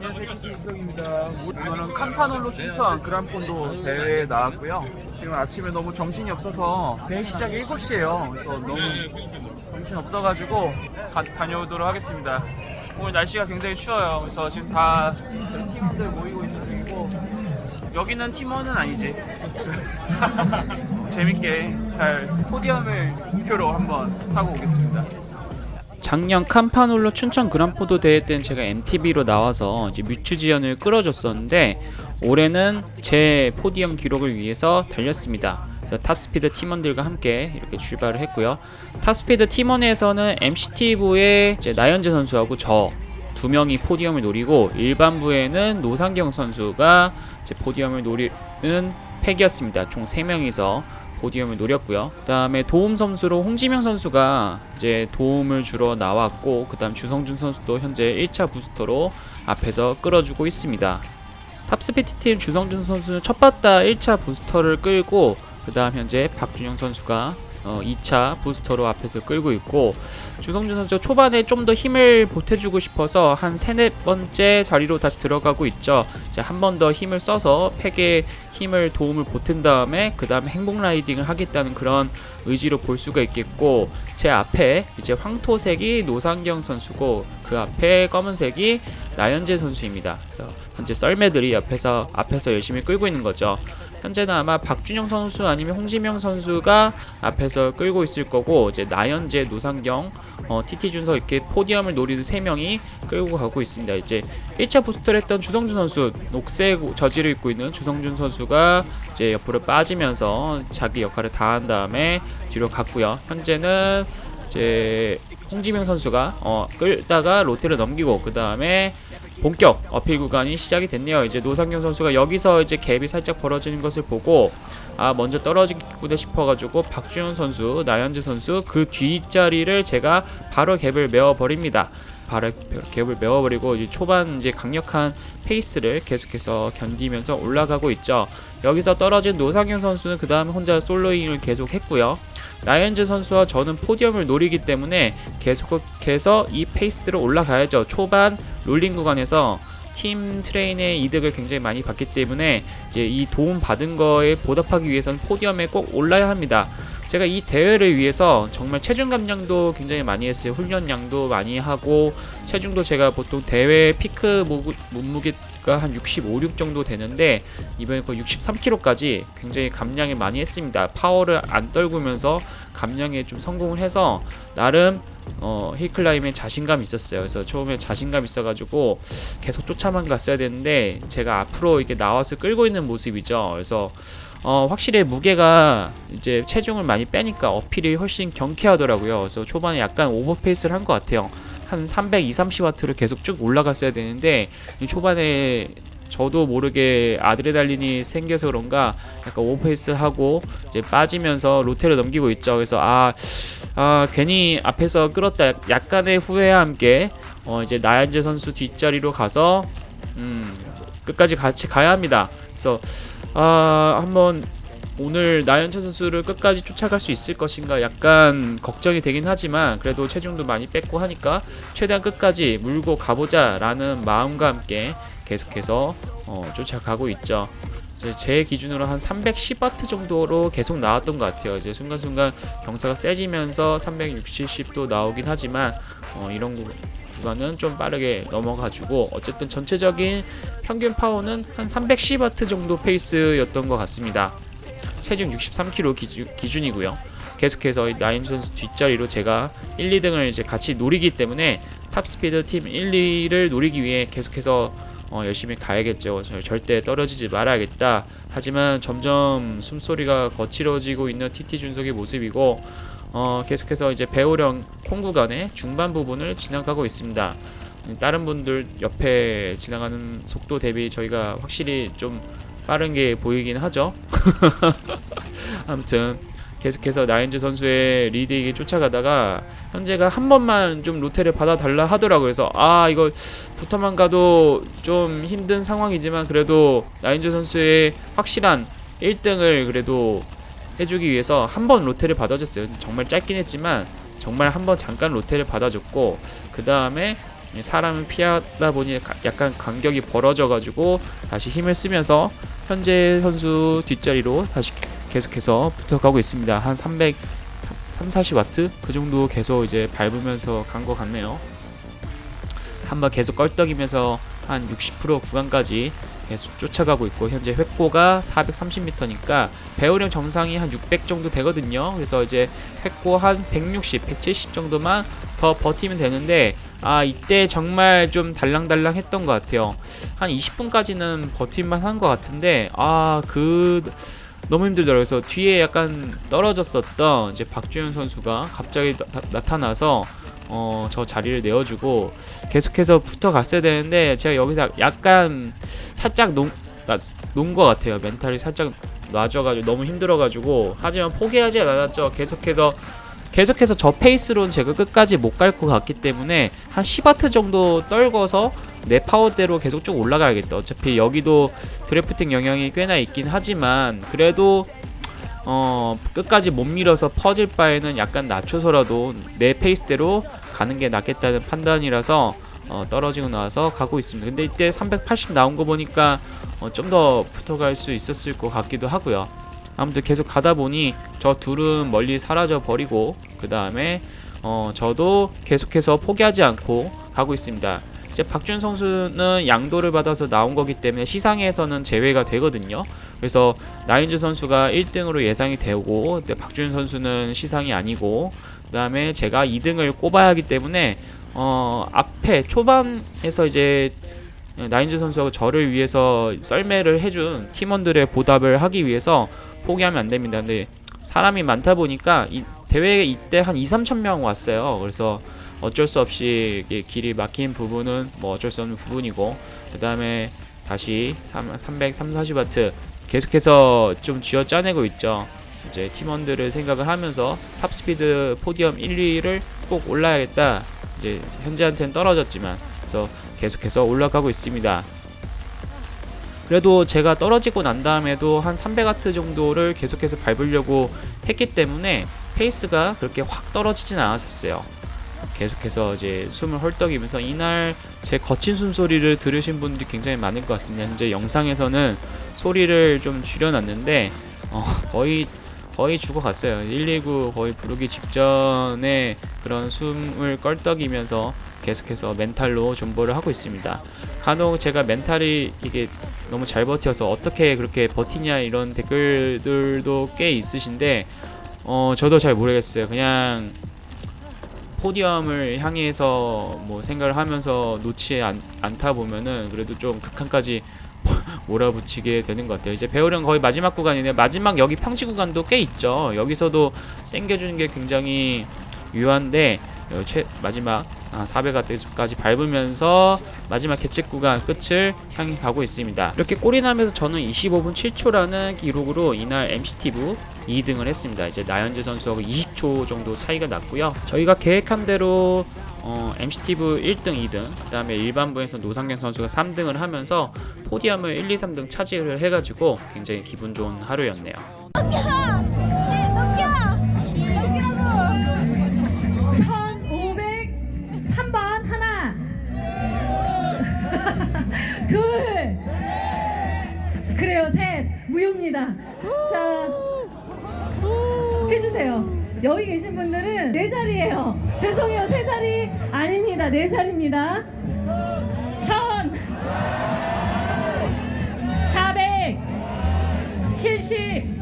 안녕하세요 김수석입니다. 이거는 캄파놀로 춘천 그란폰도 대회에 나왔고요. 지금 아침에 너무 정신이 없어서 대회 시작이 7시예요. 그래서 너무 정신 없어가지고 가, 다녀오도록 하겠습니다. 오늘 날씨가 굉장히 추워요. 그래서 지금 다 팀원들 모이고 중이고 여기는 팀원은 아니지. 재밌게 잘 포디움을 목표로 한번 타고 오겠습니다. 작년 캄파놀로 춘천 그란포도 대회 때는 제가 MTB로 나와서 이제 뮤츠 지연을 끌어줬었는데 올해는 제 포디움 기록을 위해서 달렸습니다. 그래서 탑스피드 팀원들과 함께 이렇게 출발을 했고요. 탑스피드 팀원에서는 MCT부의 나연재 선수하고 저 두 명이 포디움을 노리고 일반부에는 노상경 선수가 이제 포디움을 노리는 팩이었습니다. 총 3명이서 포디움을 노렸고요. 그 다음에 도움 선수로 홍지명 선수가 이제 도움을 주러 나왔고 그 다음 주성준 선수도 현재 1차 부스터로 앞에서 끌어주고 있습니다. 탑스피드 팀 주성준 선수는 첫 바다 1차 부스터를 끌고 그 다음 현재 박준영 선수가 어, 2차 부스터로 앞에서 끌고 있고 주성준 선수 초반에 좀 더 힘을 보태주고 싶어서 한 세네 번째 자리로 다시 들어가고 있죠. 이제 한번 더 힘을 써서 팩에 힘을 도움을 보탠 다음에 그 다음에 행복 라이딩을 하겠다는 그런 의지로 볼 수가 있겠고 제 앞에 이제 황토색이 노상경 선수고 그 앞에 검은색이 나연재 선수입니다. 그래서 현재 썰매들이 옆에서 앞에서 열심히 끌고 있는 거죠. 현재는 아마 박준영 선수 아니면 홍지명 선수가 앞에서 끌고 있을 거고 이제 나연재, 노상경, 어, TT 준서 이렇게 포디움을 노리는 세 명이 끌고 가고 있습니다. 이제 1차 부스터를 했던 주성준 선수 녹색 저지를 입고 있는 주성준 선수가 이제 옆으로 빠지면서 자기 역할을 다 한 다음에 뒤로 갔고요. 현재는 이제 홍지명 선수가 어, 끌다가 롯데를 넘기고 그 다음에 본격 어필 구간이 시작이 됐네요. 이제 노상경 선수가 여기서 이제 갭이 살짝 벌어지는 것을 보고 아 먼저 떨어지겠구나 싶어가지고 박주현 선수, 나현재 선수 그 뒷자리를 제가 바로 갭을 메워 버립니다. 바로 갭을 메워버리고 이제 초반 이제 강력한 페이스를 계속해서 견디면서 올라가고 있죠. 여기서 떨어진 노상경 선수는 그 다음에 혼자 솔로잉을 계속했고요. 나현재 선수와 저는 포디움을 노리기 때문에 계속해서 이 페이스대로 올라가야죠. 초반 롤링 구간에서 팀 트레인의 이득을 굉장히 많이 받기 때문에 이제 이 도움 받은 거에 보답하기 위해서는 포디움에 꼭 올라야 합니다. 제가 이 대회를 위해서 정말 체중 감량도 굉장히 많이 했어요. 훈련량도 많이 하고 체중도 제가 보통 대회 피크 모- 몸무게가 한 65, 6 정도 되는데 이번에 거의 63kg까지 굉장히 감량을 많이 했습니다. 파워를 안 떨구면서 감량에 좀 성공을 해서 나름 어, 힐클라임에 자신감이 있었어요. 그래서 처음에 자신감 있어가지고 계속 쫓아만 갔어야 되는데 제가 앞으로 이렇게 나와서 끌고 있는 모습이죠. 그래서 어, 확실히 무게가 이제 체중을 많이 빼니까 어필이 훨씬 경쾌하더라고요. 그래서 초반에 약간 오버페이스를 한 것 같아요. 한 300, 30와트를 계속 쭉 올라갔어야 되는데 이 초반에 저도 모르게 아드레날린이 생겨서 그런가 약간 오버페이스 하고 이제 빠지면서 로테를 넘기고 있죠. 그래서 아, 아 괜히 앞에서 끌었다 약간의 후회와 함께 어 이제 나연재 선수 뒷자리로 가서 음 끝까지 같이 가야 합니다. 그래서 아 한번 오늘 나연재 선수를 끝까지 쫓아갈 수 있을 것인가 약간 걱정이 되긴 하지만 그래도 체중도 많이 뺐고 하니까 최대한 끝까지 물고 가보자 라는 마음과 함께 계속해서 어, 쫓아가고 있죠. 제 기준으로 한 310와트 정도로 계속 나왔던 것 같아요. 이제 순간순간 경사가 세지면서 360, 70도 나오긴 하지만 어, 이런 구- 구간은 좀 빠르게 넘어가지고 어쨌든 전체적인 평균 파워는 한 310와트 정도 페이스였던 것 같습니다. 체중 63kg 기준, 기준이고요. 계속해서 이 나인 선수 뒷자리로 제가 1, 2등을 이제 같이 노리기 때문에 탑스피드 팀 1, 2를 노리기 위해 계속해서 어, 열심히 가야겠죠. 절- 절대 떨어지지 말아야겠다. 하지만 점점 숨소리가 거칠어지고 있는 TT 준석의 모습이고 어, 계속해서 이제 배우령 콩 구간의 중반 부분을 지나가고 있습니다. 음, 다른 분들 옆에 지나가는 속도 대비 저희가 확실히 좀 빠른 게 보이긴 하죠. 아무튼 계속해서 나인즈 선수의 리드에게 쫓아가다가 현재가 한 번만 좀 로테를 받아달라 하더라고요. 그래서 아 이거 부터만 가도 좀 힘든 상황이지만 그래도 나인즈 선수의 확실한 1등을 그래도 해주기 위해서 한 번 로테를 받아줬어요. 정말 짧긴 했지만 정말 한 번 잠깐 로테를 받아줬고 그 다음에 사람을 피하다 보니 가- 약간 간격이 벌어져가지고 다시 힘을 쓰면서 현재 선수 뒷자리로 다시 계속해서 붙어가고 있습니다. 한 300, 3, 40와트 그 정도 계속 이제 밟으면서 간 것 같네요. 한번 계속 껄떡이면서 한 60% 구간까지 계속 쫓아가고 있고 현재 획고가 430m니까 배우령 정상이 한 600 정도 되거든요. 그래서 이제 획고 한 160, 170 정도만 더 버티면 되는데 아 이때 정말 좀 달랑달랑 했던 것 같아요. 한 20분까지는 버틸만 한 것 같은데 아그 너무 힘들더라고요. 그래서 뒤에 약간 떨어졌었던 이제 박주현 선수가 갑자기 나, 타나서 어, 저 자리를 내어주고 계속해서 붙어갔어야 되는데 제가 여기서 약간 살짝 놓, 놓은 것 같아요. 멘탈이 살짝 놔져가지고 너무 힘들어가지고 하지만 포기하지 않았죠. 계속해서 계속해서 저 페이스로는 제가 끝까지 못 갈 것 같기 때문에 한 10와트 정도 떨궈서 내 파워대로 계속 쭉 올라가야겠다. 어차피 여기도 드래프팅 영향이 꽤나 있긴 하지만 그래도 어 끝까지 못 밀어서 퍼질 바에는 약간 낮춰서라도 내 페이스대로 가는 게 낫겠다는 판단이라서 어, 떨어지고 나서 가고 있습니다. 근데 이때 380 나온 거 보니까 어, 좀 더 붙어갈 수 있었을 것 같기도 하고요. 아무튼 계속 가다 보니 저 둘은 멀리 사라져 버리고 그 다음에 어, 저도 계속해서 포기하지 않고 가고 있습니다. 이제 박준 선수는 양도를 받아서 나온 거기 때문에 시상에서는 제외가 되거든요. 그래서 나인주 선수가 1등으로 예상이 되고 박준 선수는 시상이 아니고 그 다음에 제가 2등을 꼽아야 하기 때문에 어, 앞에 초반에서 이제 나인주 선수가 저를 위해서 썰매를 해준 팀원들의 보답을 하기 위해서 포기하면 안 됩니다. 근데 사람이 많다 보니까 이 대회 이때 한 2, 3천 명 왔어요. 그래서 어쩔 수 없이 길이 막힌 부분은 뭐 어쩔 수 없는 부분이고 그 다음에 다시 3, 300, 3, 40와트 계속해서 좀 쥐어 짜내고 있죠. 이제 팀원들을 생각을 하면서 탑스피드 포디엄 1, 2를 꼭 올라야겠다. 이제 현재한테는 떨어졌지만 그래서 계속해서 올라가고 있습니다. 그래도 제가 떨어지고 난 다음에도 한 300와트 정도를 계속해서 밟으려고 했기 때문에 페이스가 그렇게 확 떨어지진 않았었어요. 계속해서 이제 숨을 헐떡이면서 이날 제 거친 숨소리를 들으신 분들이 굉장히 많을 것 같습니다. 현재 영상에서는 소리를 좀 줄여놨는데 어, 거의 거의 죽어갔어요. 119 거의 부르기 직전에 그런 숨을 껄떡이면서 계속해서 멘탈로 존버를 하고 있습니다. 간혹 제가 멘탈이 이게 너무 잘 버텨서 어떻게 그렇게 버티냐 이런 댓글들도 꽤 있으신데 어 저도 잘 모르겠어요. 그냥 포디엄을 향해서 뭐 생각을 하면서 놓지 않, 않다 보면은 그래도 좀 극한까지 몰아붙이게 되는 것 같아요. 이제 배우령 거의 마지막 구간이네. 마지막 여기 평지 구간도 꽤 있죠. 여기서도 땡겨주는 게 굉장히 유한데 어, 최 마지막 아, 400와트까지 밟으면서 마지막 개측 구간 끝을 향해 가고 있습니다. 이렇게 꼴이 나면서 저는 25분 7초라는 기록으로 이날 MCTV 2등을 했습니다. 이제 나현재 선수하고 20초 정도 차이가 났고요. 저희가 계획한 대로 어, MCTV 1등, 2등, 그 다음에 일반부에서 노상경 선수가 3등을 하면서 포디엄을 1, 2, 3등 차지를 해가지고 굉장히 기분 좋은 하루였네요. 무효입니다. 자 해주세요. 여기 계신 분들은 네 자리예요. 죄송해요. 세 자리 아닙니다. 네 자리입니다. 천 사백 칠십